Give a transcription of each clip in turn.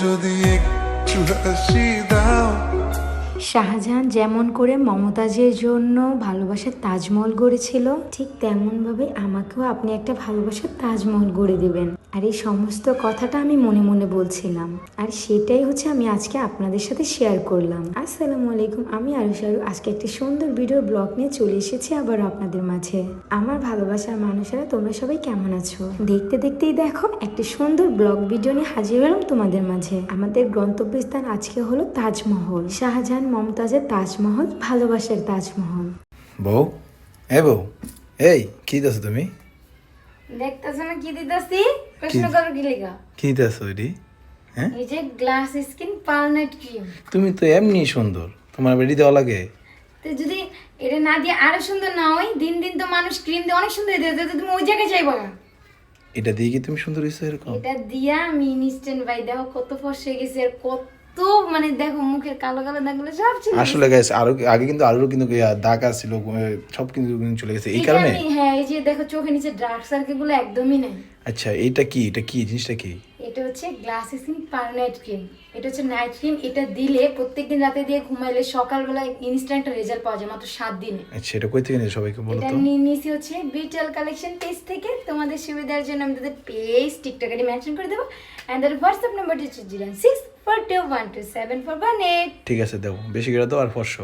যদি একটু হাসি শাহজাহান যেমন করে মমতাজের জন্য ভালোবাসার তাজমহল গড়েছিল, ঠিক তেমনভাবে আমাকেও আপনি একটা ভালোবাসার তাজমহল গড়ে দেবেন। আর এই সমস্ত কথাটা আমি মনে মনে বলছিলাম। আর সেটাই হচ্ছে আমি আজকে আপনাদের সাথে শেয়ার করলাম। আসসালামু আলাইকুম, আমি আরু। শাহরু আজকে একটি সুন্দর ভিডিও ব্লগ নিয়ে চলে এসেছি আবার আপনাদের মাঝে। আমার ভালোবাসার মানুষেরা, তোমরা সবাই কেমন আছো? দেখতে দেখতেই দেখো, একটি সুন্দর ব্লগ ভিডিও নিয়ে হাজির হলাম তোমাদের মাঝে। আমাদের গন্তব্যস্থান আজকে হলো তাজমহল। শাহজাহান মমতাজের তাজমহল ভালোবাসার তাজমহল। বউ এ বউ এই কি দিতেছ তুমি? দেখতেছো না কি দিতেছি? প্রশ্ন করো কি লেখা কি দিতেছ এটি হ্যাঁ? এই যে গ্লাস স্কিন ক্রিম। তুমি তো এমনি সুন্দর তোমার বেডি দেওয়া লাগে। তো যদি এটা না দিয়ে আরও সুন্দর না হয় দিন দিন তো মানুষ ক্রিম দিয়ে অনেক সুন্দর দিয়ে তো তুমি ওই জায়গায় যাইবা না। এটা দিয়ে কি তুমি সুন্দর হয়েছো এরকম? এটা দিয়া আমি ইনস্ট্যান্ট ভাই দেখো কত ফর্স হয়ে গেছে আর কত মানে দেখো মুখের কালো কালো দাগগুলো সব ছিল আসলে গাইস আরও আগে কিন্তু আরও কিন্তু দাগ আসছিল সব কিন্তু চলে গেছে। এই কারণে? হ্যাঁ এই যে দেখো চোখের নিচে ডার্ক সার্কেলগুলো একদমই নাই। আচ্ছা এইটা কি? এটা কি? জিনিসটা কি? এটা হচ্ছে গ্লাস স্কিন পারনাইট ক্রিম এটা হচ্ছে নাইট ক্রিম এটা দিলে প্রত্যেকদিন রাতে দিয়ে ঘুমাইলে সকালবেলা ইনস্ট্যান্ট রেজাল্ট পাওয়া যায় মাত্র সাত দিনে। আচ্ছা এটা কই থেকে নিয়ে সবাইকে বলো এটা তো? নিয়ে নিয়েছি হচ্ছে বিটেল কালেকশন পেজ থেকে। তোমাদের সুবিধার জন্য আমি তাদের পেজ টিকটক মেনশন করে দেবো। অ্যান্ড তাদের হোয়াটসঅ্যাপ নাম্বারটি হচ্ছে zero six four two one two seven four one eight ঠিক আছে দেবো। বেশি করে দাও আর ফর্শ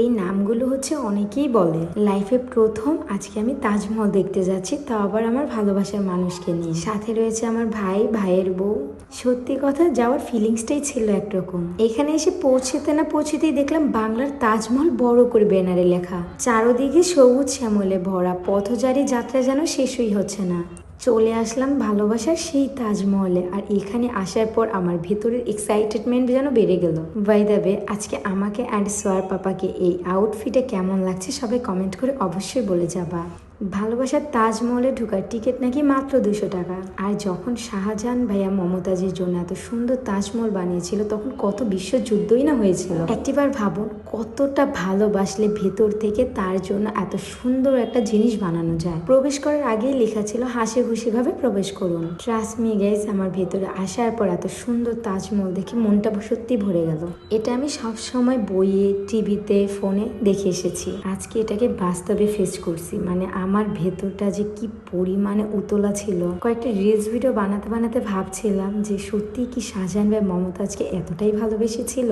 এই নামগুলো হচ্ছে অনেকেই বলে লাইফে প্রথম আজকে আমি তাজমহল দেখতে যাচ্ছি তা আবার আমার ভালোবাসার মানুষকে নিয়ে। সাথে রয়েছে আমার ভাই ভাইয়ের বউ। সত্যি কথা যাওয়ার ফিলিংসটাই ছিল একরকম। এখানে এসে পৌঁছেতে না পৌঁছেতেই দেখলাম বাংলার তাজমহল বড় করে ব্যানারে লেখা। চারোদিকে সবুজ শ্যামলে ভরা পথচারী যাত্রা যেন শেষই হচ্ছে না। চলে আসলাম ভালোবাসার সেই তাজমহলে। আর এখানে আসার পর আমার ভেতরের এক্সাইটেডমেন্ট যেন বেড়ে গেল। বাই দাবে আজকে আমাকে অ্যান্ড সোয়ার পাপাকে এই আউটফিটে কেমন লাগছে সবাই কমেন্ট করে অবশ্যই বলে যাবা। ভালোবাসার তাজমহলে ঢোকার টিকিট নাকি মাত্র দুশো টাকা? আর যখন শাহজাহান ভাইয়া মমতাজের জন্য এত সুন্দর তাজমহল বানিয়েছিল, তখন কত বিশ্বযুদ্ধই না হয়েছিল। একটিবার ভাবুন, কতটা ভালোবাসলে ভেতর থেকে তার জন্য এত সুন্দর একটা জিনিস বানানো যায়। প্রবেশ করার আগেই লেখা ছিল, হাসি খুশি ভাবে প্রবেশ করুন। ট্রাস্ট মি গাইজ আমার ভেতরে আসার পর এত সুন্দর তাজমহল দেখে মনটা সত্যি ভরে গেল। এটা আমি সব সময় বইয়ে, টিভিতে, ফোনে দেখে এসেছি। আজকে এটাকে বাস্তবে ফেস করছি মানে আমার ভেতরটা যে কি পরিমাণে উতলা ছিল। কয়েকটা রিলস ভিডিও বানাতে বানাতে ভাবছিলাম যে সত্যি কি শাহজাহান ভাই মমতাজকে এতটাই ভালোবেসেছিল?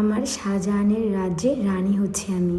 আমার শাহজাহানের রাজ্যে রানী হচ্ছে আমি।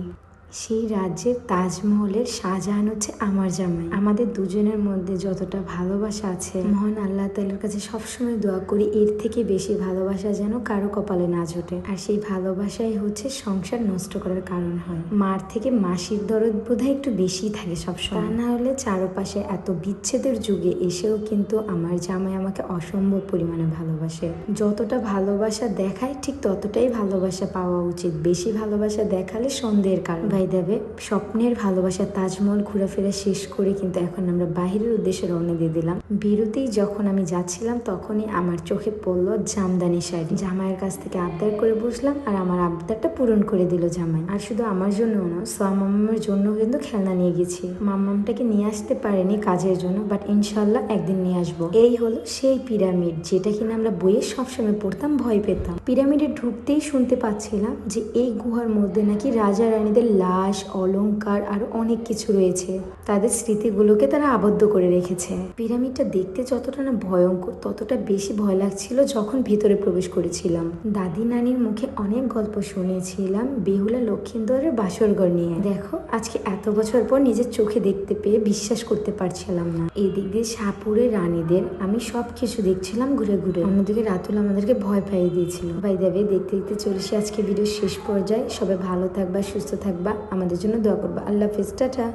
সেই রাজ্যের তাজমহলের শাহজাহান হচ্ছে আমার জামাই। আমাদের দুজনের মধ্যে যতটা ভালোবাসা আছে, মহান আল্লাহ তালের কাছে সবসময় দোয়া করি এর থেকে বেশি ভালোবাসা যেন কারও কপালে না জোটে আর সেই ভালোবাসাই হচ্ছে সংসার নষ্ট করার কারণ হয়। মার থেকে মাসির দরদ বোধহয় একটু বেশি থাকে সবসময়। তা না হলে চারপাশে এত বিচ্ছেদের যুগে এসেও কিন্তু আমার জামাই আমাকে অসম্ভব পরিমাণে ভালোবাসে। যতটা ভালোবাসা দেখায় ঠিক ততটাই ভালোবাসা পাওয়া উচিত। বেশি ভালোবাসা দেখালে সন্দেহের কারণ। ভাই দেবে স্বপ্নের ভালোবাসা তাজমহল ঘোরাফেরা শেষ করে কিন্তু এখন আমরা বাহিরের উদ্দেশ্যে রওনা দিয়ে দিলাম। বিরতেই যখন আমি যাচ্ছিলাম, তখনই আমার চোখে পড়ল জামদানি শাড়ি। জামাইয়ের কাছ থেকে আবদার করে বসলাম আর আমার আবদারটা পূরণ করে দিল জামাই। আর শুধু আমার জন্য না, সোয়া মামামের জন্য কিন্তু খেলনা নিয়ে গেছি। মামামটাকে নিয়ে আসতে পারেনি কাজের জন্য বাট ইনশাল্লাহ একদিন নিয়ে আসব। এই হলো সেই পিরামিড, যেটা কিনা আমরা বইয়ে সবসময় পড়তাম, ভয় পেতাম। পিরামিডে ঢুকতেই শুনতে পাচ্ছিলাম যে এই গুহার মধ্যে নাকি রাজা রানীদের লাশ অলংকার আর অনেক কিছু রয়েছে। তাদের স্মৃতিগুলোকে তারা আবদ্ধ করে রেখেছে। পিরামিডটা দেখতে যতটা না ভয়ঙ্কর, ততটা বেশি ভয় লাগছিল যখন ভিতরে প্রবেশ করেছিলাম। দাদি নানির মুখে অনেক গল্প শুনেছিলাম বেহুলা লক্ষিন্দরের বাসরঘর নিয়ে। দেখো, আজকে এত বছর পর নিজের চোখে দেখতে পেয়ে বিশ্বাস করতে পারছিলাম না। এদিক দিয়ে সাপুরের রানীদের আমি সব কিছু দেখছিলাম ঘুরে ঘুরে। অন্যদিকে রাতুল আমাদেরকে ভয় পাইয়ে দিয়েছিল। ভাই দেবে দেখতে দেখতে চলেছি আজকে ভিডিও শেষ পর্যায়ে। সবাই ভালো থাকবা, সুস্থ থাকবা। আমাদের জন্য দোয়া করব। আল্লাহ হাফিজ টাটা